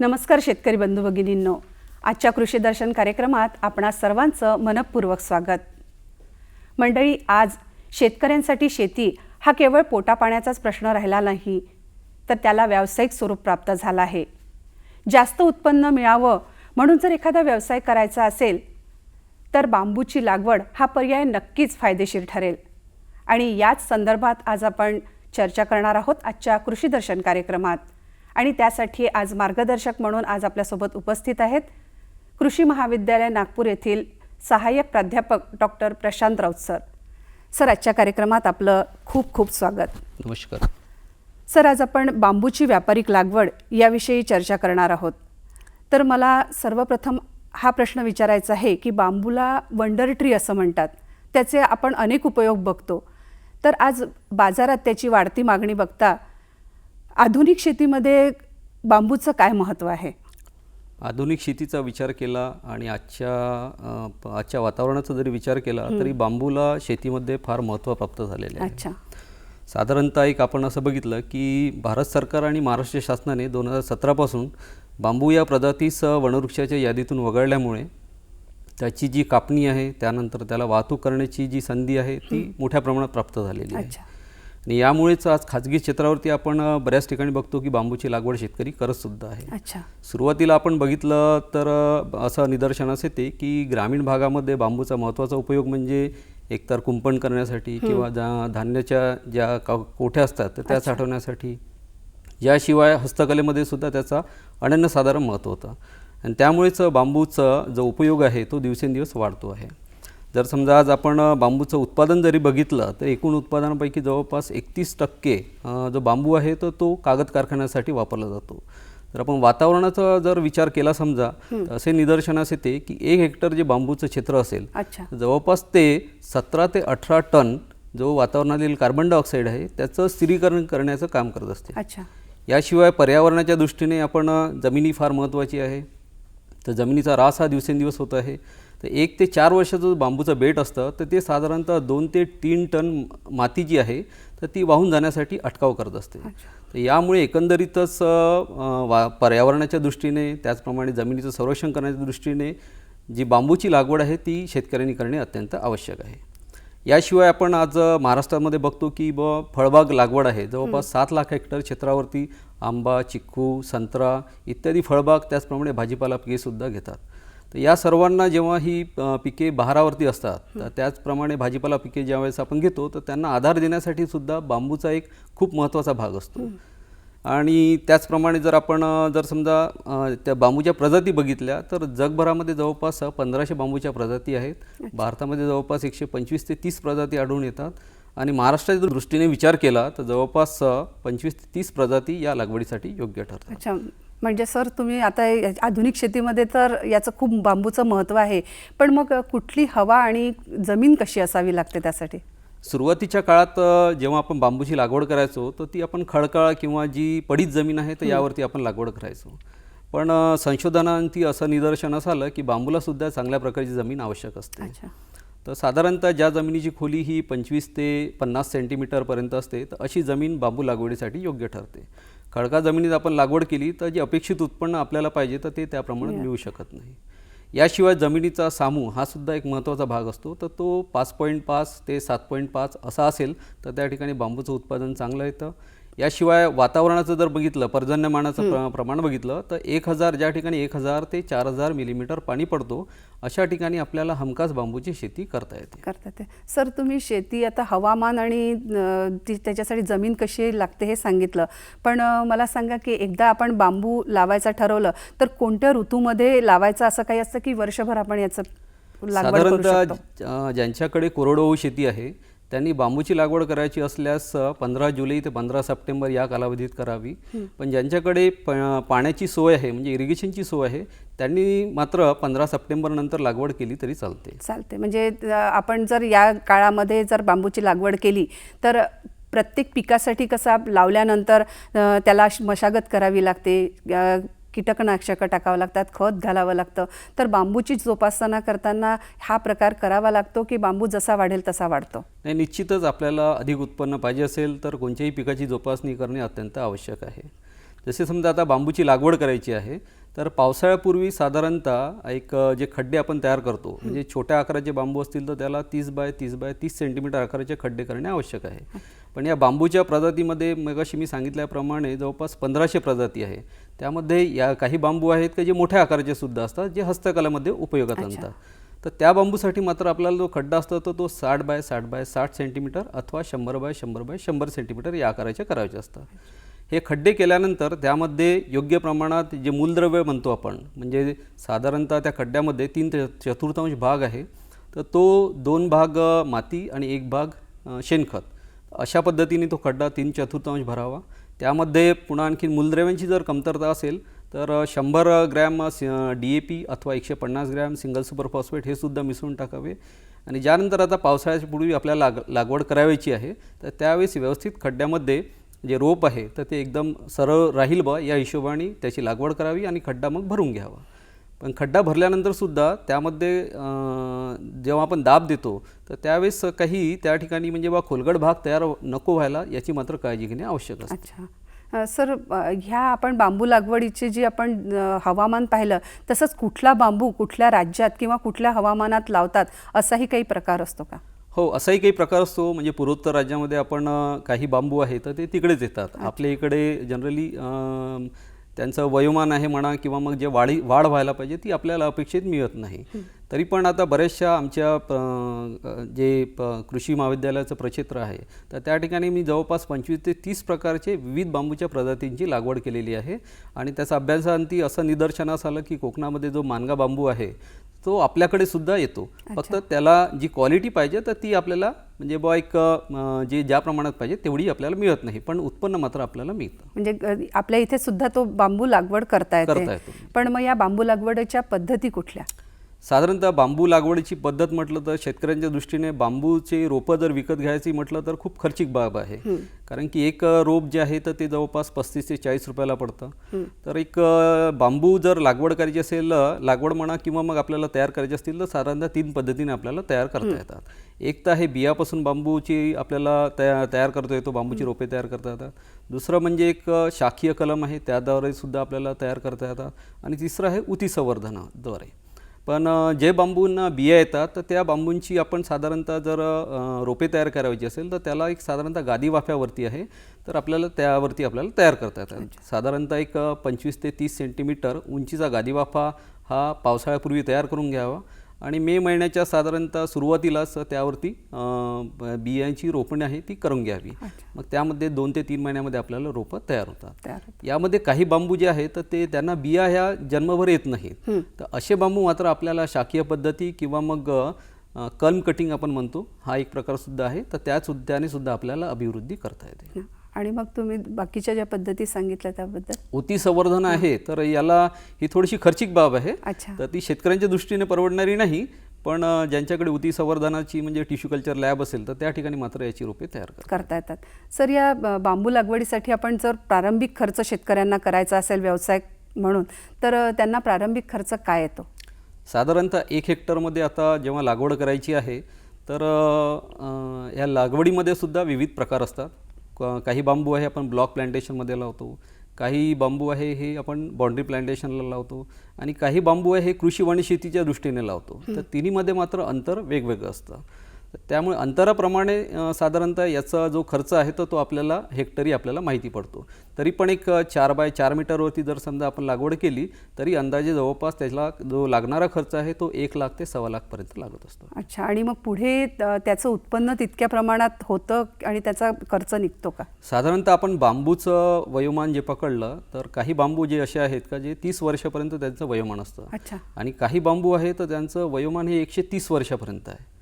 नमस्कार शेतकरी बंधू भगिनींनो. आजच्या कृषी दर्शन कार्यक्रमात आपणा सर्वांचं मनपूर्वक स्वागत. मंडळी आज शेतकऱ्यांसाठी शेती हा केवळ पोटापाण्याचाच प्रश्न राहिला नाही तर त्याला व्यावसायिक स्वरूप प्राप्त झाला आहे. जास्त उत्पन्न मिळावं म्हणून जर एखादा व्यवसाय करायचा असेल तर बांबूची लागवड हा पर्याय नक्कीच फायदेशीर ठरेल. आणि याच संदर्भात आज आपण चर्चा करणार आहोत आजच्या कृषी दर्शन कार्यक्रमात. आणि त्यासाठी आज मार्गदर्शक म्हणून आज आपल्यासोबत उपस्थित आहेत कृषी महाविद्यालय नागपूर येथील सहाय्यक प्राध्यापक doctor Prashant Raut sir. Sir आजच्या कार्यक्रमात आपलं खूप खूप स्वागत. नमस्कार. सर आज आपण बांबूची व्यापारिक लागवड याविषयी चर्चा करणार आहोत. तर मला सर्वप्रथम हा प्रश्न विचारायचा आहे की बांबूला वंडर ट्री असं म्हणतात त्याचे आपण अनेक उपयोग बघतो. तर आज बाजारात त्याची वाढती मागणी बघता आधुनिक शेतीमध्ये बांबूचं काय महत्त्व आहे? आधुनिक शेतीचा विचार केला आणि आजच्या आजच्या वातावरणाचा जरी विचार केला तरी बांबूला शेतीमध्ये फार महत्त्व प्राप्त झालेले आहे. अच्छा. साधारणतः एक आपण असं बघितलं की भारत सरकार आणि महाराष्ट्र शासनाने दोन हजार सतरापासून बांबू या प्रजातीस वनवृक्षाच्या यादीतून वगळल्यामुळे त्याची जी कापणी आहे त्यानंतर त्याला वाहतूक करण्याची जी संधी आहे ती मोठ्या प्रमाणात प्राप्त झालेली आहे. अच्छा. आणि यामुळेच आज खाजगी क्षेत्रावरती आपण बऱ्याच ठिकाणी बघतो की बांबूची लागवड शेतकरी करत सुद्धा आहे. अच्छा. सुरुवातीला आपण बघितलं तर असं निदर्शनास येते की ग्रामीण भागामध्ये बांबूचा महत्त्वाचा उपयोग म्हणजे एकतर कुंपण करण्यासाठी किंवा ज्या धान्याच्या ज्या का- कोठ्या असतात तर त्या साठवण्यासाठी. याशिवाय हस्तकलेमध्ये सुद्धा त्याचा अनन्यसाधारण महत्त्व होतं. आणि त्यामुळेच बांबूचा जो उपयोग आहे तो दिवसेंदिवस वाढतो आहे. जर समजा आज आपण बांबूचं उत्पादन जरी बघितलं तर एकूण उत्पादनापैकी जवळपास एकतीस टक्के जो बांबू आहे तर तो कागद कारखान्यासाठी वापरला जातो. तर आपण वातावरणाचा जर विचार केला समजा तर असे निदर्शनास येते की एक हेक्टर जे बांबूचं क्षेत्र असेल जवळपास ते सतरा ते अठरा टन जो वातावरणातील कार्बन डायऑक्साईड आहे त्याचं स्थिरीकरण करण्याचं काम करत असते. याशिवाय पर्यावरणाच्या दृष्टीने आपण जमिनी फार महत्त्वाची आहे. तर जमिनीचा रास हा दिवसेंदिवस होत आहे. तर एक ते चार वर्षाचं जो बांबूचं बेट असतं तर ते साधारणतः दोन ते तीन टन माती जी आहे तर ती वाहून जाण्यासाठी अटकाव करत असते. तर यामुळे एकंदरीतच वा पर्यावरणाच्या दृष्टीने त्याचप्रमाणे जमिनीचं संरक्षण करण्याच्या दृष्टीने जी बांबूची लागवड आहे ती शेतकऱ्यांनी करणे अत्यंत आवश्यक आहे. याशिवाय आपण आज महाराष्ट्रामध्ये बघतो की ब फळबाग लागवड आहे. जवळपास सात लाख हेक्टर क्षेत्रावरती आंबा चिक्कू संत्रा इत्यादी फळबाग त्याचप्रमाणे भाजीपाला पिकेसुद्धा घेतात. तर या सर्वांना जेव्हा ही पिके बहारावरती असतात तर त्याचप्रमाणे भाजीपाला पिके ज्यावेळेस आपण घेतो तर त्यांना आधार देण्यासाठी सुद्धा बांबूचा एक खूप महत्त्वाचा भाग असतो. आणि त्याचप्रमाणे जर आपण जर समजा त्या बांबूच्या प्रजाती बघितल्या तर जगभरामध्ये जवळपास पंधराशे बांबूच्या प्रजाती आहेत. भारतामध्ये जवळपास एकशे पंचवीस ते तीस प्रजाती आढळून येतात. आणि महाराष्ट्राच्या दृष्टीने विचार केला तर जवळपास पंचवीस ते तीस प्रजाती या लागवडीसाठी योग्य ठरतात. अच्छा. म्हणजे सर तुम्ही आता आधुनिक शेतीमध्ये तर याचं खूप बांबूचं महत्त्व आहे. पण मग कुठली हवा आणि जमीन कशी असावी लागते त्यासाठी? सुरुवातीच्या काळात जेव्हा आपण बांबूची लागवड करायचो तर ती आपण खडकाळ किंवा जी पडीत जमीन आहे तर यावरती आपण लागवड करायचो. पण संशोधनांती असं निदर्शनास आलं की बांबूला सुद्धा चांगल्या प्रकारची जमीन आवश्यक असते. तर साधारणतः ज्या जमिनीची खोली ही पंचवीस ते पन्नास सेंटीमीटरपर्यंत असते तर अशी जमीन बांबू लागवडीसाठी योग्य ठरते. खडका जमिनीत आपण लागवड केली तर जे अपेक्षित उत्पन्न आपल्याला पाहिजे तर ते त्या प्रमाणात मिळू शकत नाही. याशिवाय जमिनीचा सामू हा सुद्धा एक महत्त्वाचा भाग असतो. तर तो पाच पॉईंट पाच ते सात पॉईंट पाच असा असेल तर त्या ठिकाणी बांबूचं उत्पादन चांगलं येतं. याशिवाय वातावरणाचं जर बघितलं पर्जन्यमानाचं प्र प्रमाण बघितलं तर एक हजार ज्या ठिकाणी एक हजार ते चार हजार मिलीमीटर पाणी पडतो अशा ठिकाणी आपल्याला हमखास बांबूची शेती करता येते. करतात ते सर तुम्ही शेती आता हवामान आणि त्याच्यासाठी जमीन कशी लागते हे सांगितलं. पण मला सांगा की एकदा आपण बांबू लावायचं ठरवलं तर कोणत्या ऋतूमध्ये लावायचं? असं काही असतं की वर्षभर आपण याचं साधारणतः ज्यांच्याकडे कोरडवाहू शेती आहे त्यांनी बांबूची लागवड करायची असल्यास पंधरा जुलै ते पंधरा सप्टेंबर या कालावधीत करावी. पण ज्यांच्याकडे प पाण्याची सोय आहे म्हणजे इरिगेशनची सोय आहे त्यांनी मात्र पंधरा सप्टेंबर नंतर लागवड केली तरी चालते. चालते. म्हणजे आपण जर या काळामध्ये जर बांबूची लागवड केली तर प्रत्येक पिकासाठी कसा लावल्यानंतर त्याला मशागत करावी लागते कीटकनाशकं टाकावं लागतात खत घालावं लागतं. तर बांबूची जोपासना करताना हा प्रकार करावा लागतो की बांबू जसा वाढेल तसा वाढतो? नाही निश्चितच आपल्याला अधिक उत्पन्न पाहिजे असेल तर कोणत्याही पिकाची जोपासणी करणे अत्यंत आवश्यक आहे. जसे समजा आता बांबूची लागवड करायची आहे तर पावसाळ्यापूर्वी साधारणतः एक जे खड्डे आपण तयार करतो म्हणजे छोट्या आकाराचे बांबू असतील तर त्याला तीस बाय तीस बाय तीस सेंटीमीटर आकाराचे खड्डे करणे आवश्यक आहे. पण या बांबूच्या प्रजातीमध्ये मगाशी मी सांगितल्याप्रमाणे जवळपास पंधराशे प्रजाती आहे. त्यामध्ये या काही बांबू आहेत का जे मोठ्या आकाराचे सुद्धा असतात जे हस्तकलेमध्ये उपयोगात आणतात. तर त्या बांबूसाठी मात्र आपल्याला जो खड्डा असतो तर तो साठ बाय साठ बाय साठ सेंटीमीटर अथवा शंभर बाय शंभर बाय शंभर सेंटीमीटर या आकाराचे करायचे असतात. हे खड्डे केल्यानंतर त्यामध्ये योग्य प्रमाणात जे मूलद्रव्य म्हणतो आपण म्हणजे साधारणतः त्या खड्ड्यामध्ये तीन चतुर्थांश भाग आहे. तर तो दोन भाग माती आणि एक भाग शेणखत. अशा पद्धतीने तो खड्डा तीन चतुर्थांश भरावा. त्यामध्ये पुन्हा आणखी मूलद्रव्यांची जर कमतरता असेल तर शंभर ग्रॅम डी ए पी अथवा एकशे पन्नास ग्रॅम सिंगल सुपर फॉस्फेट हे सुद्धा मिसळून टाकावे. आणि ज्यानंतर आता पावसाळ्याच्या पूर्वी आपल्याला लाग लागवड करावायची आहे तर त्यावेळेस व्यवस्थित खड्ड्यामध्ये जे रोप आहे तर ते एकदम सरळ राहील बा या हिशोबाने त्याची लागवड करावी आणि खड्डा मग भरून घ्यावा. पण खड्डा भरल्यानंतर सुद्धा त्यामध्ये जेव्हा आपण दाब देतो तर त्यावेळेस काही त्या ठिकाणी म्हणजे बा खोलगड भाग तयार नको व्हायला याची मात्र काळजी घेणे आवश्यक असते. अच्छा. सर ह्या आपण बांबू लागवडीचे जे आपण हवामान पाहिलं तसंच कुठला बांबू कुठल्या राज्यात किंवा कुठल्या हवामानात लावतात असाही काही प्रकार असतो का? हो असाही काही प्रकार असतो. म्हणजे पूर्वोत्तर राज्यामध्ये आपण काही बांबू आहे तर ते तिकडेच येतात. आपल्या इकडे जनरली त्यांचं वयोमान आहे म्हणा किंवा मग जे वाढी वाढ व्हायला पाहिजे ती आपल्याला अपेक्षित मिळत नाही. तरी पण आता बऱ्याचशा आमच्या जे कृषी महाविद्यालयाचं प्रक्षेत्र आहे तर त्या ठिकाणी मी जवळपास पंचवीस ते तीस प्रकारचे विविध बांबूच्या प्रजातींची लागवड केलेली आहे. आणि त्याचा अभ्यासांती असं निदर्शनास आलं की कोकणामध्ये जो मानगा बांबू आहे तो आपल्याकडे सुद्धा येतो. फक्त त्याला जी क्वालिटी पाहिजे तर ती आपल्याला म्हणजे बा एक जे ज्या प्रमाणात पाहिजे तेवढी आपल्याला मिळत नाही. पण उत्पन्न मात्र आपल्याला मिळतं. म्हणजे आपल्या इथे सुद्धा तो बांबू लागवड करता येतो. पण मग या बांबू लागवडीच्या पद्धती कुठल्या? साधारणतः बांबू लागवडीची पद्धत म्हटलं तर शेतकऱ्यांच्या दृष्टीने बांबूचे रोपं जर विकत घ्यायची म्हटलं तर खूप खर्चिक बाब आहे. कारण की एक रोप जे आहे तर ते जवळपास पस्तीस ते चाळीस रुपयाला पडतं. तर एक बांबू जर लागवड करायची असेल लागवड म्हणा किंवा मग आपल्याला तयार करायचे असतील तर साधारणतः तीन पद्धतीने आपल्याला तयार करता येतात. एक तर आहे बियापासून बांबूची आपल्याला तया तयार करता येतो बांबूची रोपे तयार करता येतात. दुसरं म्हणजे एक शाखीय कलम आहे त्याद्वारे सुद्धा आपल्याला तयार करता येतात. आणि तिसरं आहे उती संवर्धनाद्वारे पण जे बांबूंना बिया येतात तर त्या बांबूंची आपण साधारणतः जर रोपे तयार करायची असेल तर त्याला एक साधारणतः गादी वाफ्यावरती आहे. तर आपल्याला त्यावरती आपल्याला तयार करता येतात. साधारणतः एक पंचवीस ते तीस सेंटीमीटर उंचीचा गादी वाफा हा पावसाळ्यापूर्वी तयार करून घ्यावा. आणि मे महिन्याच्या साधारणतः सुरुवातीलाच त्यावरती बियांची रोपणी आहे ती करून घ्यावी. मग त्यामध्ये दोन ते तीन महिन्यामध्ये आपल्याला रोपं तयार होतात. यामध्ये काही बांबू जे आहेत तर ते त्यांना बिया ह्या जन्मभर येत नाहीत. तर असे बांबू मात्र आपल्याला शाकीय पद्धती किंवा मग कल्म कटिंग आपण म्हणतो हा एक प्रकार सुद्धा आहे. तर त्याने सुद्धा आपल्याला अभिवृद्धी करता येते. आणि मग तुम्ही बाकीच्या ज्या पद्धती सांगितल्या त्याबद्दल? उती संवर्धन आहे तर याला ही थोडीशी खर्चिक बाब आहे. अच्छा. तर ती शेतकऱ्यांच्या दृष्टीने परवडणारी नाही पण ज्यांच्याकडे उती संवर्धनाची म्हणजे टिश्यू कल्चर लॅब असेल तर त्या ठिकाणी मात्र याची रोपे तयार करता येतात. सर या बांबू लागवडीसाठी आपण जर प्रारंभिक खर्च शेतकऱ्यांना करायचा असेल व्यवसाय म्हणून तर त्यांना प्रारंभिक खर्च काय येतो? साधारणतः एक हेक्टरमध्ये आता जेव्हा लागवड करायची आहे तर या लागवडीमध्ये सुद्धा विविध प्रकार असतात. काही बांबू आहे आपण ब्लॉक प्लांटेशनमध्ये लावतो काही बांबू आहे हे आपण बाउंड्री प्लांटेशनला लावतो आणि काही बांबू आहे हे कृषी वनशेतीच्या दृष्टीने लावतो. तर तिन्हीमध्ये मात्र अंतर वेगवेगळं असतं. त्यामुळे अंतराप्रमाणे साधारणतः याचा जो खर्च आहे तर तो आपल्याला हेक्टरी आपल्याला माहिती पडतो. तरी पण एक चार बाय चार मीटरवरती जर समजा आपण लागवड केली तरी अंदाजे जवळपास त्याला जो लागणारा खर्च आहे तो एक लाख ते सव्वा लाखपर्यंत लागत असतो. अच्छा. आणि मग पुढे त्याचं उत्पन्न तितक्या प्रमाणात होतं आणि त्याचा खर्च निघतो का? साधारणतः आपण बांबूचं वयोमान जे पकडलं तर काही बांबू जे असे आहेत का जे तीस वर्षापर्यंत त्यांचं वयोमान असतं. अच्छा. आणि काही बांबू आहे तर त्यांचं वयोमान हे एकशे तीस वर्षापर्यंत आहे.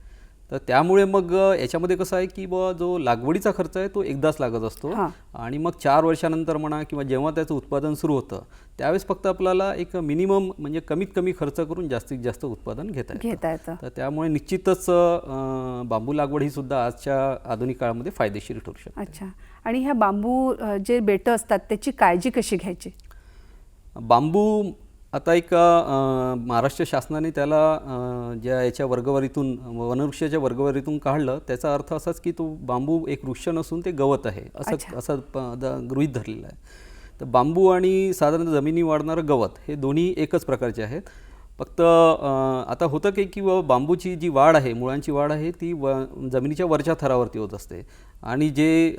तर त्यामुळे मग याच्यामध्ये कसं आहे की बुवा जो लागवडीचा खर्च आहे तो एकदाच लागत असतो. हां. आणि मग चार वर्षानंतर म्हणा किंवा जेव्हा त्याचं उत्पादन सुरू होतं त्यावेळेस फक्त आपल्याला एक मिनिमम म्हणजे कमीत कमी खर्च करून जास्तीत जास्त उत्पादन घेता येतं. घेता येतं. तर त्यामुळे निश्चितच अ, बांबू लागवड ही सुद्धा आजच्या आधुनिक काळामध्ये फायदेशीर ठरू शकते. अच्छा. आणि ह्या बांबू अ, जे बेटं असतात त्याची काळजी कशी घ्यायची? बांबू आता एक महाराष्ट्र शासनाने त्याला ज्या याच्या वर्गवारीतून वनवृक्षाच्या वर्गवारीतून काढलं त्याचा अर्थ असाच की तो बांबू एक वृक्ष नसून ते गवत आहे. असं असं गृहीत धरलेलं आहे. तर बांबू आणि साधारण जमिनी वाढणारं गवत हे दोन्ही एकच प्रकारचे आहेत. फक्त आता होतं की की बांबूची जी वाढ आहे मुळांची वाढ आहे ती व जमिनीच्या वरच्या थरावरती होत असते. आणि जे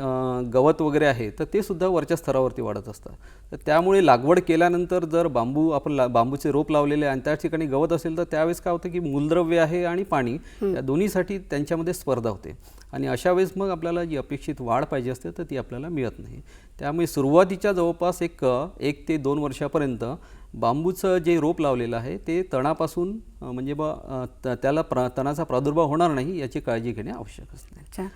गवत वगैरे आहे तर ते सुद्धा वरच्या स्तरावरती वाढत असतं. तर त्यामुळे लागवड केल्यानंतर जर बांबू आपण ला बांबूचे रोप लावलेले आणि त्या ठिकाणी गवत असेल तर त्यावेळेस काय होतं की मूलद्रव्य आहे आणि पाणी या दोन्हीसाठी त्यांच्यामध्ये स्पर्धा होते. आणि अशा वेळेस मग आपल्याला जी अपेक्षित वाढ पाहिजे असते तर ती आपल्याला मिळत नाही. त्यामुळे सुरुवातीच्या जवळपास एक एक ते दोन वर्षापर्यंत बांबूचं जे रोप लावलेलं आहे ते तणापासून म्हणजे बा त्याला प्र तणाचा प्रादुर्भाव होणार नाही याची काळजी घेणे आवश्यक असते. अच्छा.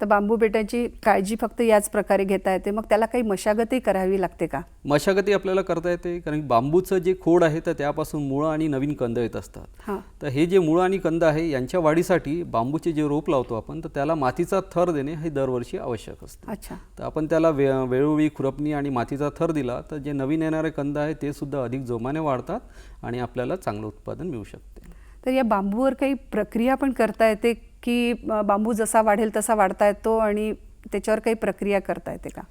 तर बांबू बेटाची काळजी फक्त याच प्रकारे घेता येते. मग त्याला काही मशागतही करावी लागते का? मशागती आपल्याला करता येते कारण बांबूचं जे खोड आहे तर त्यापासून मुळं आणि नवीन कंद येत असतात. तर हे जे मुळं आणि कंद आहे यांच्या वाढीसाठी बांबूचे जे रोप लावतो आपण तर त्याला मातीचा थर देणे हे दरवर्षी आवश्यक असते. अच्छा. तर आपण त्याला वे वेळोवेळी खुरपणी आणि मातीचा थर दिला तर जे नवीन येणारे कंद आहे ते सुद्धा अधिक जोमाने वाढतात आणि आपल्याला चांगलं उत्पादन मिळू शकते. तर या बांबूवर काही प्रक्रिया पण करता येते की बांबू जसा वाढेल तसा वाढता येतो आणि त्याच्यावर काही प्रक्रिया करता येते का?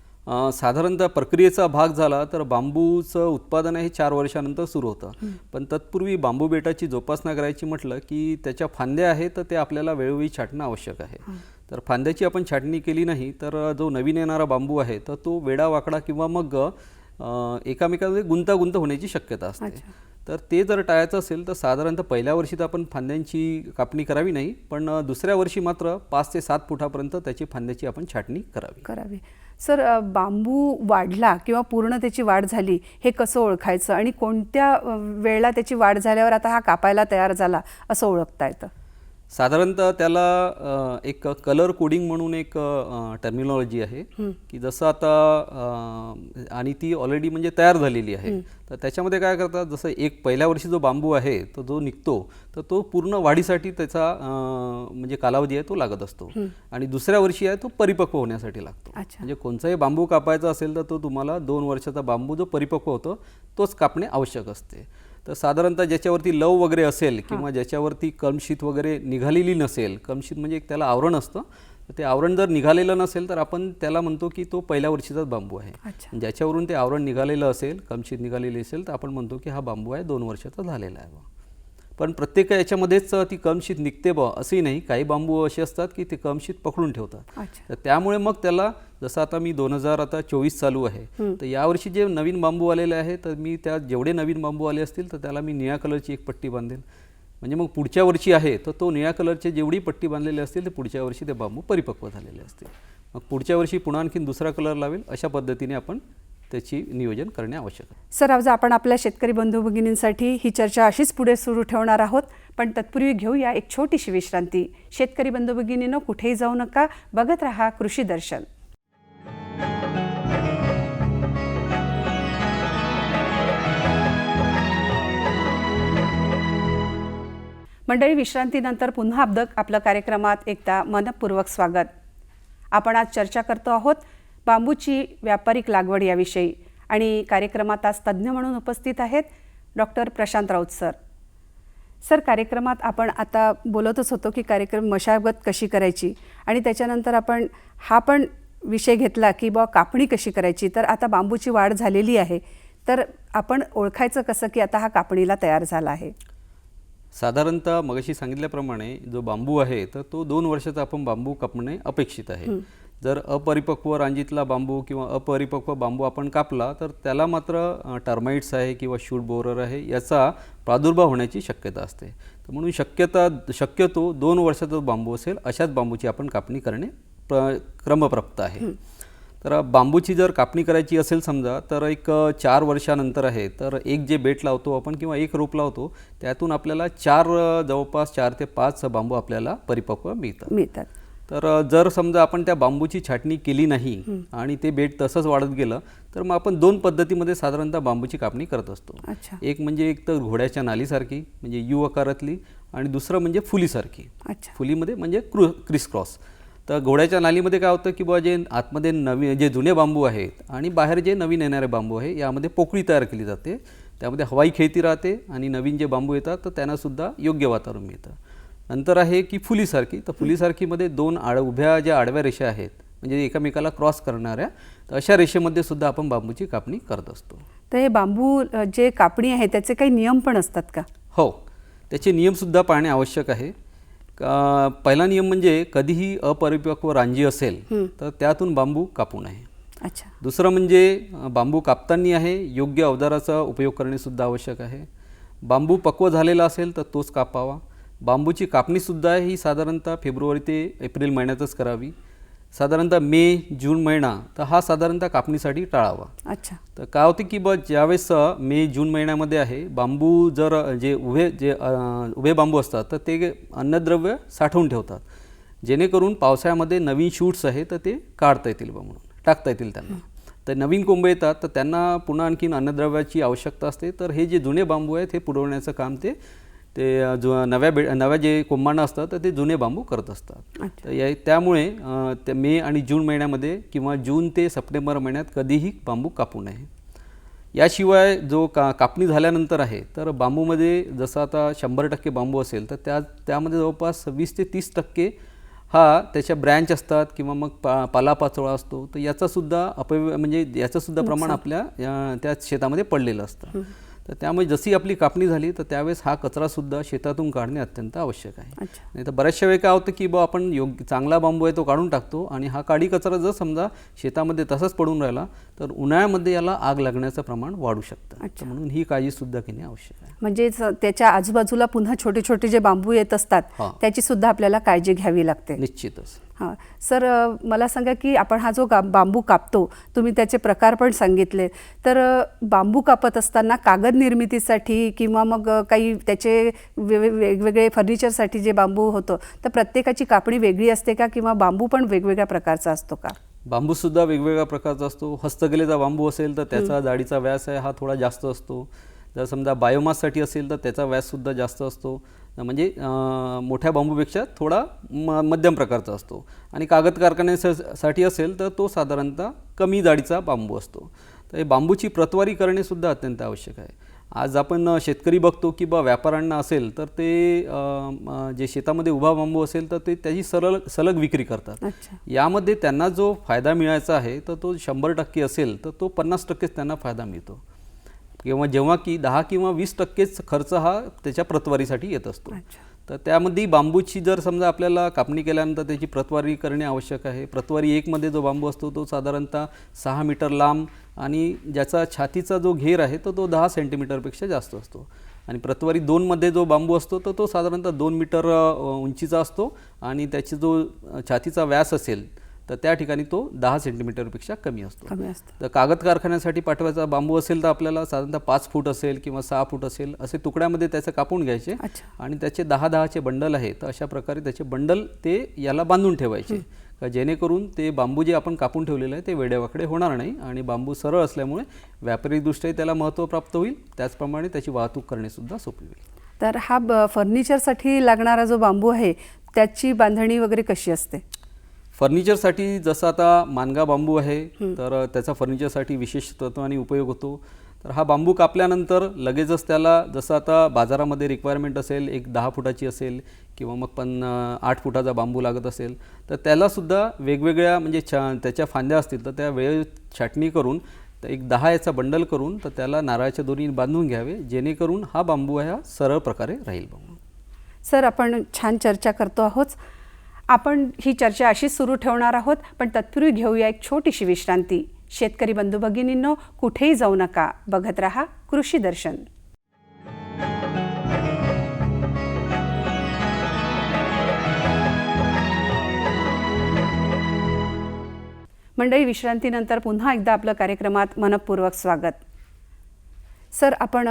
साधारणतः प्रक्रियेचा भाग झाला तर बांबूचं उत्पादन हे चार वर्षानंतर सुरू होतं. पण तत्पूर्वी बांबू बेटाची जोपासना करायची म्हटलं की त्याच्या फांद्या आहेत तर ते आपल्याला वेळोवेळी छाटणं आवश्यक आहे. तर फांद्याची आपण छाटणी केली नाही तर जो नवीन येणारा बांबू आहे तर तो वेडावाकडा किंवा मग एकामेकांमध्ये गुंतागुंत होण्याची शक्यता असते. तर ते जर टाळायचं असेल तर साधारणतः पहिल्या वर्षी तर आपण फांद्यांची कापणी करावी नाही पण दुसऱ्या वर्षी मात्र पाच ते सात फुटापर्यंत त्याची फांद्याची आपण छाटणी करावी. करावी. सर बांबू वाढला किंवा पूर्ण त्याची वाढ झाली हे कसं ओळखायचं आणि कोणत्या वेळेला त्याची वाढ झाल्यावर आता हा कापायला तयार झाला असं ओळखता येतं? साधारणतः त्याला एक कलर कोडिंग म्हणून एक टर्मिनॉलॉजी आहे. की जसं आता आणि ती ऑलरेडी म्हणजे तयार झालेली आहे. तर त्याच्यामध्ये काय करतात जसं एक पहिल्या वर्षी जो बांबू आहे तो जो निघतो तर तो पूर्ण वाढीसाठी त्याचा म्हणजे कालावधी आहे तो लागत असतो. आणि दुसऱ्या वर्षी आहे तो परिपक्व होण्यासाठी लागतो. म्हणजे कोणताही बांबू कापायचा असेल तर तो तुम्हाला दोन वर्षाचा बांबू जो परिपक्व होतो तोच कापणे आवश्यक असते. तर साधारणतः ज्याच्यावरती लव वगैरे असेल किंवा ज्याच्यावरती कमशीत वगैरे निघालेली नसेल कमशीत म्हणजे एक त्याला आवरण असतं. तर ते आवरण जर निघालेलं नसेल तर आपण त्याला म्हणतो की तो पहिल्या वर्षीचाच बांबू आहे. ज्याच्यावरून ते आवरण निघालेलं असेल कमशीत निघालेली असेल तर आपण म्हणतो की हा बांबू आहे दोन वर्षाचा झालेला आहे बा. पण प्रत्येक याच्यामध्येच ती कमशीत निघते बा असंही नाही. काही बांबू असे असतात की ते कमशीत पकडून ठेवतात. तर त्यामुळे मग त्याला जसं आता मी दोन हजार आता चोवीस चालू आहे तर यावर्षी जे नवीन बांबू आलेले आहे तर मी त्या जेवढे नवीन बांबू आले असतील तर त्याला मी निळ्या कलरची एक पट्टी बांधेन म्हणजे मग पुढच्या वर्षी आहे तर तो निळ्या कलरचे जेवढी पट्टी बांधलेली असतील तर पुढच्या वर्षी ते बांबू परिपक्व झालेले असतील. मग पुढच्या वर्षी पुन्हा आणखीन दुसरा कलर लावेल अशा पद्धतीने आपण त्याची नियोजन करणे आवश्यक आहे. सर आज आपण आपल्या शेतकरी बंधू भगिनींसाठी ही चर्चा अशीच पुढे सुरू ठेवणार आहोत. पण तत्पूर्वी घेऊया एक छोटीशी विश्रांती. शेतकरी बंधू भगिनीनं कुठेही जाऊ नका. बघत राहा कृषी दर्शन. मंडळी विश्रांतीनंतर पुन्हा अब्दक आपलं कार्यक्रमात एकदा मनपूर्वक स्वागत. आपण आज चर्चा करतो आहोत बांबूची व्यापारिक लागवड याविषयी आणि कार्यक्रमात आज तज्ज्ञ म्हणून उपस्थित आहेत doctor Prashant Raut sir. Sir कार्यक्रमात आपण आता बोलतच होतो की कार्यक्रम मशागत कशी करायची आणि त्याच्यानंतर आपण हा पण विषय घेतला की बा कापणी कशी करायची तर आता बांबूची वाढ झालेली आहे. तर आपण ओळखायचं कसं की आता हा कापणीला तयार झाला आहे? साधारणतः मगाशी सांगितल्याप्रमाणे जो बांबू आहे तर तो दोन वर्षाचा आपण बांबू कापणे अपेक्षित आहे. जर अपरिपक्व रांजीतला बांबू किंवा अपरिपक्व बांबू आपण कापला तर त्याला मात्र टर्माइट्स आहे किंवा शूट बोरर आहे याचा प्रादुर्भाव होण्याची शक्यता असते. तर म्हणून शक्यता शक्यतो दोन वर्षाचा बांबू असेल अशाच बांबूची आपण कापणी करणे प्र क्रमप्राप्त आहे. तर बांबूची जर कापणी करायची असेल समजा तर एक चार वर्षानंतर आहे. तर एक जे बेट लावतो आपण किंवा एक रोप लावतो त्यातून आपल्याला चार जवळपास चार ते पाच बांबू आपल्याला परिपक्व मिळतात. मिळतात. तर जर समजा आपण त्या बांबूची छाटणी केली नाही आणि ते बेट तसंच वाढत गेलं तर मग आपण दोन पद्धतीमध्ये साधारणतः बांबूची कापणी करत असतो. अच्छा. एक म्हणजे एक तर घोड्याच्या नालीसारखी म्हणजे यू आकारातली आणि दुसरं म्हणजे फुलीसारखी. अच्छा. फुलीमध्ये म्हणजे क्रू क्रिस क्रॉस तर घोड्याच्या नालीमध्ये काय होतं की बुवा जे आतमध्ये नवीन जे जुने बांबू आहेत आणि बाहेर जे नवीन येणारे बांबू आहे यामध्ये पोकळी तयार केली जाते. त्यामध्ये हवाई खेळती राहते आणि नवीन जे बांबू येतात तर त्यांनासुद्धा योग्य वातावरण मिळतं. नंतर आहे की फुलीसारखी. तर फुलीसारखीमध्ये दोन आड उभ्या ज्या आडव्या रेषा आहेत म्हणजे एकमेकाला क्रॉस करणाऱ्या तर अशा रेषेमध्ये सुद्धा आपण बांबूची कापणी करत असतो. तर हे बांबू जे कापणी आहे त्याचे काही नियम पण असतात का? हो. त्याचे नियमसुद्धा पाळणे आवश्यक आहे. पहिला नियम म्हणजे कधीही अपरिपक्व रांजी असेल तर त्यातून बांबू कापू नये. अच्छा. दुसरं म्हणजे बांबू कापताना आहे योग्य अवजाराचा उपयोग करणे सुद्धा आवश्यक आहे. बांबू पक्व झालेला असेल तर तोच कापावा. बांबूची कापणीसुद्धा ही साधारणतः फेब्रुवारी ते एप्रिल महिन्यातच करावी. साधारणतः मे जून महिना तर हा साधारणतः कापणीसाठी टाळावा. अच्छा. तर काय होते की ब ज्यावेळेस मे जून महिन्यामध्ये आहे बांबू जर जे उभे जे उभे बांबू असतात तर ते अन्नद्रव्य साठवून ठेवतात. जेणेकरून पावसाळ्यामध्ये नवीन शूट्स आहे तर ते काढता येतील बा म्हणून टाकता येतील त्यांना. तर नवीन कोंबे येतात तर त्यांना पुन्हा आणखीन अन्नद्रव्याची आवश्यकता असते. तर हे जे जुने बांबू आहेत हे पुरवण्याचं काम ते ते जो नव्या बे नव्या जे कोंबाणं असतात तर ते जुने बांबू करत असतात. तर या त्यामुळे त्या मे आणि जून महिन्यामध्ये किंवा जून ते सप्टेंबर महिन्यात कधीही बांबू कापू नये. याशिवाय जो का कापणी झाल्यानंतर आहे तर बांबूमध्ये जसं आता शंभर टक्के बांबू असेल तर त्या त्यामध्ये जवळपास वीस ते तीस टक्के हा त्याच्या ब्रँच असतात किंवा मग पा पालापाचोळा असतो. तर याचासुद्धा अपव्य म्हणजे याचंसुद्धा प्रमाण आपल्या त्या शेतामध्ये पडलेलं असतं. तर त्यामुळे जशी आपली कापणी झाली तर त्यावेळेस हा कचरासुद्धा शेतातून काढणे अत्यंत आवश्यक आहे. नाही तर बऱ्याचशा वेळी काय होतं की बा आपण योग्य चांगला बांबू आहे तो काढून टाकतो आणि हा काडी कचरा जर समजा शेतामध्ये तसाच पडून राहिला तर उन्हाळ्यामध्ये याला आग लागण्याचं प्रमाण वाढू शकतं. म्हणून ही काळजीसुद्धा घेणे आवश्यक आहे. म्हणजे त्याच्या आजूबाजूला पुन्हा छोटे छोटे जे बांबू येत असतात. त्याची सुद्धा आपल्याला काळजी घ्यावी लागते. निश्चितच. हां. सर मला सांगा की आपण हा जो गा बांबू कापतो तुम्ही त्याचे प्रकार पण सांगितले. तर बांबू कापत असताना कागद निर्मितीसाठी किंवा मग काही त्याचे वेगवेगळे फर्निचरसाठी जे बांबू होतं तर प्रत्येकाची कापणी वेगळी असते का किंवा बांबू पण वेगवेगळ्या प्रकारचा असतो का? बांबूसुद्धा वेगवेगळ्या प्रकारचा असतो. हस्तकलेचा बांबू असेल तर त्याचा जाडीचा व्यास आहे हा थोडा जास्त असतो. जर समजा बायोमाससाठी असेल तर त्याचा व्याससुद्धा जास्त असतो. म्हणजे मोठ्या बांबूपेक्षा थोडा म मध्यम प्रकारचा असतो. आणि कागद कारखान्यासाठी असेल तर तो साधारणतः कमी जाडीचा बांबू असतो. तर हे बांबूची प्रतवारी करणेसुद्धा अत्यंत आवश्यक आहे. आज आपण शेतकरी बघतो की बा व्यापाऱ्यांना असेल तर ते जे शेतामध्ये उभा बांबू असेल तर ते त्याची सरळ सलग विक्री करतात. यामध्ये त्यांना जो फायदा मिळायचा आहे तर तो शंभर टक्के असेल तर तो पन्नास टक्केच त्यांना फायदा मिळतो. किंवा जेव्हा की दहा किंवा वीस टक्केच खर्च हा त्याच्या प्रतवारीसाठी येत असतो. तर त्यामध्ये बांबूची जर समजा आपल्याला कापणी केल्यानंतर त्याची प्रतवारी करणे आवश्यक आहे. प्रतवारी एकमध्ये जो बांबू असतो तो साधारणतः सहा मीटर लांब आणि ज्याचा छातीचा जो घेर आहे तर तो दहा सेंटीमीटरपेक्षा जास्त असतो. आणि प्रतवारी दोनमध्ये जो बांबू असतो तर तो साधारणतः दोन मीटर उंचीचा असतो आणि त्याची जो छातीचा व्यास असेल तर त्या ठिकाणी तो दहा सेंटीमीटरपेक्षा कमी असतो. कमी असतं. तर कागद कारखान्यासाठी पाठवायचा बांबू असेल तर आपल्याला साधारणतः पाच फूट असेल किंवा सहा फूट असेल असे तुकड्यामध्ये त्याचे कापून घ्यायचे आणि त्याचे दहा दहाचे बंडल आहे तर अशा प्रकारे त्याचे बंडल ते याला बांधून ठेवायचे. का जेणेकरून ते बांबू जे आपण कापून ठेवलेलं आहे ते वेडेवाकडे होणार नाही आणि बांबू सरळ असल्यामुळे व्यापारीदृष्ट्याही त्याला महत्त्व प्राप्त होईल त्याचप्रमाणे त्याची वाहतूक करणेसुद्धा सोपी होईल. तर हा फर्निचरसाठी लागणारा जो बांबू आहे त्याची बांधणी वगैरे कशी असते? फर्निचरसाठी जसं आता मानगा बांबू आहे तर त्याचा फर्निचरसाठी विशेष तत्वाने उपयोग होतो. तर हा बांबू कापल्यानंतर लगेचच त्याला जसं आता बाजारामध्ये रिक्वायरमेंट असेल एक दहा फुटाची असेल किंवा मग पण आठ फुटाचा बांबू लागत असेल तर त्यालासुद्धा वेगवेगळ्या म्हणजे छा त्याच्या फांद्या असतील तर त्या वेळ छाटणी करून तर एक दहा याचा बंडल करून तर त्याला नारळाच्या दोरीने बांधून घ्यावे जेणेकरून हा बांबू हा सरळ प्रकारे राहील बांबू सर आपण छान चर्चा करतो आहोत. आपण ही चर्चा अशीच सुरू ठेवणार आहोत पण तत्पूर्वी घेऊया एक छोटीशी विश्रांती. शेतकरी बंधू भगिनींनो कुठेही जाऊ नका. बघत रहा कृषी दर्शन. मंडळी विश्रांतीनंतर पुन्हा एकदा आपलं कार्यक्रमात मनपूर्वक स्वागत. सर आपण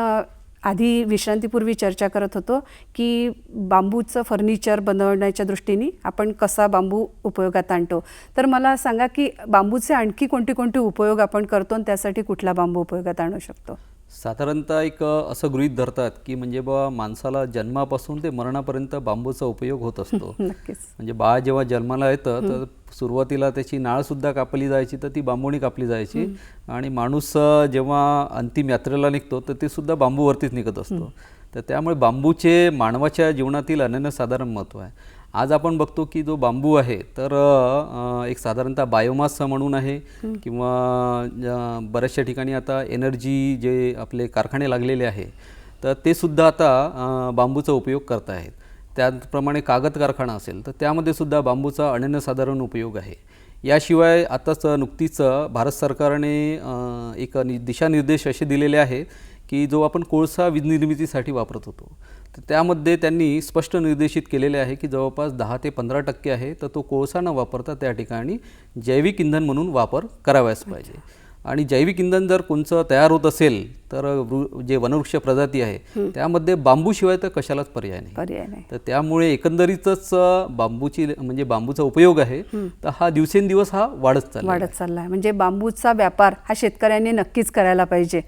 आधी विश्रांतीपूर्वी चर्चा करत होतो की बांबूचं फर्निचर बनवण्याच्या दृष्टीने आपण कसा बांबू उपयोगात आणतो. तर मला सांगा की बांबूचे आणखी कोणते कोणते उपयोग आपण करतो आणि त्यासाठी कुठला बांबू उपयोगात आणू शकतो? साधारणतः एक असं गृहीत धरतात की म्हणजे बा माणसाला जन्मापासून ते मरणापर्यंत बांबूचा उपयोग होत असतो. म्हणजे बाळ जेव्हा जन्माला येतं तर सुरुवातीला त्याची नाळसुद्धा कापली जायची तर ती बांबूनी कापली जायची. आणि माणूस जेव्हा अंतिम यात्रेला निघतो तर ते सुद्धा बांबूवरतीच निघत असतो. तर त्यामुळे बांबूचे मानवाच्या जीवनातील अनन्यसाधारण महत्त्व आहे. आज आपण बघतो की जो बांबू आहे तर एक साधारणतः बायोमास म्हणून आहे किंवा बऱ्याचशा ठिकाणी आता एनर्जी जे आपले कारखाने लागलेले आहे तर ते सुद्धा आता बांबूचा उपयोग करत आहेत त्याचप्रमाणे कागद कारखाना असेल तर त्यामध्ये सुद्धा बांबूचा अनन्यसाधारण उपयोग आहे. याशिवाय आताच नुकतीच भारत सरकारने एक दिशानिर्देश असे दिलेले आहे की जो आपण कोळसा वीज निर्मितीसाठी वापरत होतो. तर त्यामध्ये त्यांनी स्पष्ट निर्देशित केलेले आहे की जवळपास दहा ते पंधरा टक्के आहे तर तो कोळसा न वापरता त्या ठिकाणी जैविक इंधन म्हणून वापर करावयास पाहिजे. आणि जैविक इंधन जर कोणचं तयार होत असेल तर जे वनवृक्ष प्रजाती आहे त्यामध्ये बांबूशिवाय तर कशालाच पर्याय नाही. पर्याय नाही. तर त्यामुळे एकंदरीतच बांबूची म्हणजे बांबूचा उपयोग आहे तर हा दिवसेंदिवस हा वाढत चालला. वाढत चालला आहे. म्हणजे बांबूचा व्यापार हा शेतकऱ्यांनी नक्कीच करायला पाहिजे.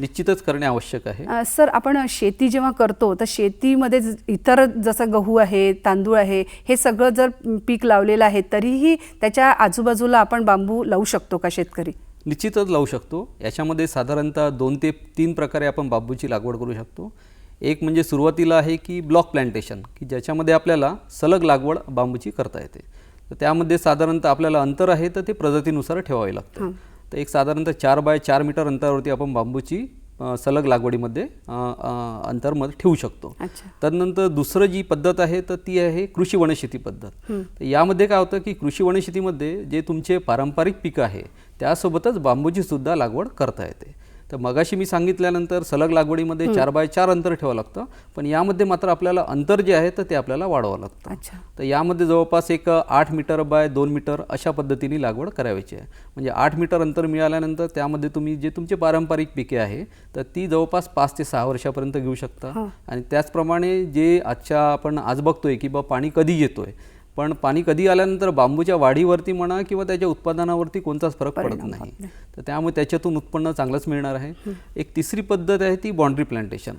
निश्चितच करणे आवश्यक आहे. सर आपण शेती जेव्हा करतो तर शेतीमध्ये इतर जसं गहू आहे तांदूळ आहे हे सगळं जर पीक लावलेलं आहे तरीही त्याच्या आजूबाजूला आपण बांबू लावू शकतो का शेतकरी? निश्चितच लावू शकतो. याच्यामध्ये साधारणतः दोन ते तीन प्रकारे आपण बांबूची लागवड करू शकतो. एक म्हणजे सुरुवातीला आहे की ब्लॉक प्लांटेशन की ज्याच्यामध्ये आपल्याला सलग लागवड बांबूची करता येते. तर त्यामध्ये साधारणतः आपल्याला अंतर आहे तर ते प्रजातीनुसार ठेवावे लागतं. तर एक साधारणतः चार बाय चार मीटर अंतरावरती आपण बांबूची सलग लागवडीमध्ये अंतरमध्ये ठेवू शकतो. त्यानंतर दुसरं जी पद्धत आहे तर ती आहे कृषी वनशेती पद्धत. तर यामध्ये काय होतं की कृषी वनशेतीमध्ये जे तुमचे पारंपरिक पिकं आहे त्यासोबतच बांबूची सुद्धा लागवड करता येते. तर मगाशी मी सांगितल्यानंतर सलग लागवडीमध्ये चार बाय चार अंतर ठेवावं लागतं. पण यामध्ये मात्र आपल्याला अंतर जे आहे तर ते आपल्याला वाढवावं लागतं. तर यामध्ये जवळपास एक आठ मीटर बाय दोन मीटर अशा पद्धतीने लागवड करायची आहे. म्हणजे आठ मीटर अंतर मिळाल्यानंतर त्यामध्ये तुम्ही जे तुमचे पारंपरिक पिके आहे तर ती जवळपास पाच ते सहा वर्षापर्यंत घेऊ शकता. आणि त्याचप्रमाणे जे आजच्या आपण आज बघतोय की बा पाणी कधी येतोय पण पाणी कधी आल्यानंतर बांबूच्या वाढीवरती म्हणा किंवा त्याच्या उत्पादनावरती कोणताच फरक पडत नाही. तर त्यामुळे त्याच्यातून उत्पन्न चांगलंच मिळणार आहे. एक तिसरी पद्धत आहे ती बाउंड्री प्लांटेशन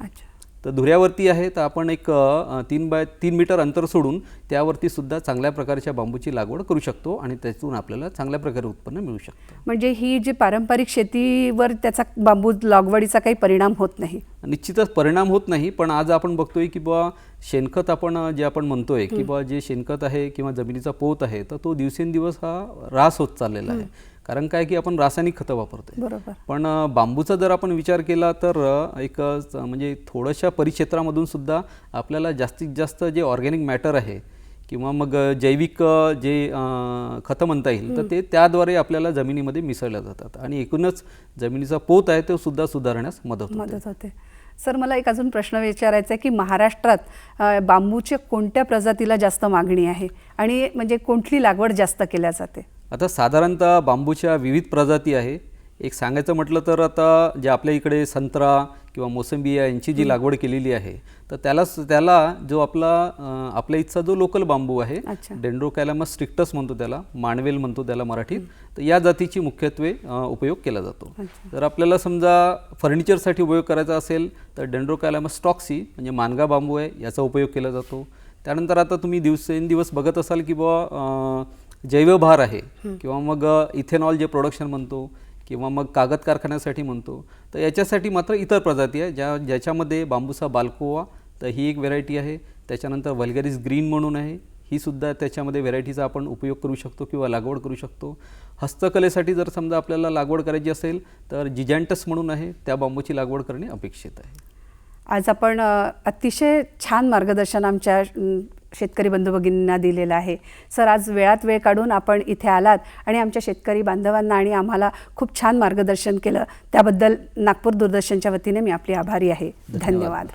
तर धुऱ्यावरती आहे तर आपण एक तीन बाय तीन मीटर अंतर सोडून त्यावरती सुद्धा चांगल्या प्रकारच्या बांबूची लागवड करू शकतो आणि त्यातून आपल्याला चांगल्या प्रकारे उत्पन्न मिळू शकतं. म्हणजे ही जी पारंपरिक शेतीवर त्याचा बांबू लागवडीचा काही परिणाम होत नाही. निश्चितच परिणाम होत नाही पण आज आपण बघतोय की बा शेणखत आपण जे आपण म्हणतोय की बा जे शेणखत आहे किंवा जमिनीचा पोत आहे तर तो दिवसेंदिवस हा ऱ्हास होत चाललेला आहे. कारण काय की आपण रासायनिक खतं वापरतोय. बरोबर. पण बांबूचा जर आपण विचार केला तर एक म्हणजे थोड्याशा परिक्षेत्रामधून सुद्धा आपल्याला जास्तीत जास्त जे ऑर्गॅनिक मॅटर आहे किंवा मग जैविक जे खतं म्हणता येईल तर ते त्याद्वारे आपल्याला जमिनीमध्ये मिसळल्या जातात आणि एकूणच जमिनीचा पोत आहे तो सुद्धा सुधारण्यास मदत मदत होते. सर मला एक अजून प्रश्न विचारायचा आहे की महाराष्ट्रात बांबूच्या कोणत्या प्रजातीला जास्त मागणी आहे आणि म्हणजे कोणती लागवड जास्त केल्या जाते? आता साधारणतः बांबूच्या विविध प्रजाती आहे. एक सांगायचं म्हटलं तर आता जे आपल्या इकडे संत्रा किंवा मोसंबी यांची जी लागवड केलेली आहे तर त्याला त्याला जो आपला आपल्या इथचा जो लोकल बांबू आहे. डेंड्रोकॅलॅमस स्ट्रिक्टस म्हणतो त्याला मानवेल म्हणतो त्याला मराठीत तर या जातीची मुख्यत्वे उपयोग केला जातो. जर आपल्याला समजा फर्निचरसाठी उपयोग करायचा असेल तर डेंड्रोकॅलॅमस स्टॉक्सी म्हणजे मानगा बांबू आहे याचा उपयोग केला जातो. त्यानंतर आता तुम्ही दिवसेंदिवस बघत असाल की बुवा जैवभार आहे किंवा मग इथेनॉल जे प्रोडक्शन म्हणतो किंवा मग कागद कारखान्यासाठी म्हणतो तर याच्यासाठी मात्र इतर प्रजाती आहे ज्या ज्याच्यामध्ये बांबूचा बाल्कोवा तर ही एक व्हेरायटी आहे. त्याच्यानंतर वल्गरिस ग्रीन म्हणून आहे. ही सुद्धा त्याच्यामध्ये व्हेरायटीचा आपण उपयोग करू शकतो किंवा लागवड करू शकतो. हस्तकलेसाठी जर समजा आपल्याला लागवड करायची असेल तर जिजॅन्टस म्हणून आहे. त्या बांबूची लागवड करणे अपेक्षित आहे. आज आपण अतिशय छान मार्गदर्शन आमच्या शेतकरी बंधू भगिनींना दिलेलं आहे. सर आज वेळात वेळ काढून आपण इथे आलात आणि आमच्या शेतकरी बांधवांना आणि आम्हाला खूप छान मार्गदर्शन केलं. त्याबद्दल नागपूर दूरदर्शनच्या वतीने मी आपली आभारी आहे. धन्यवाद. धन्यवाद.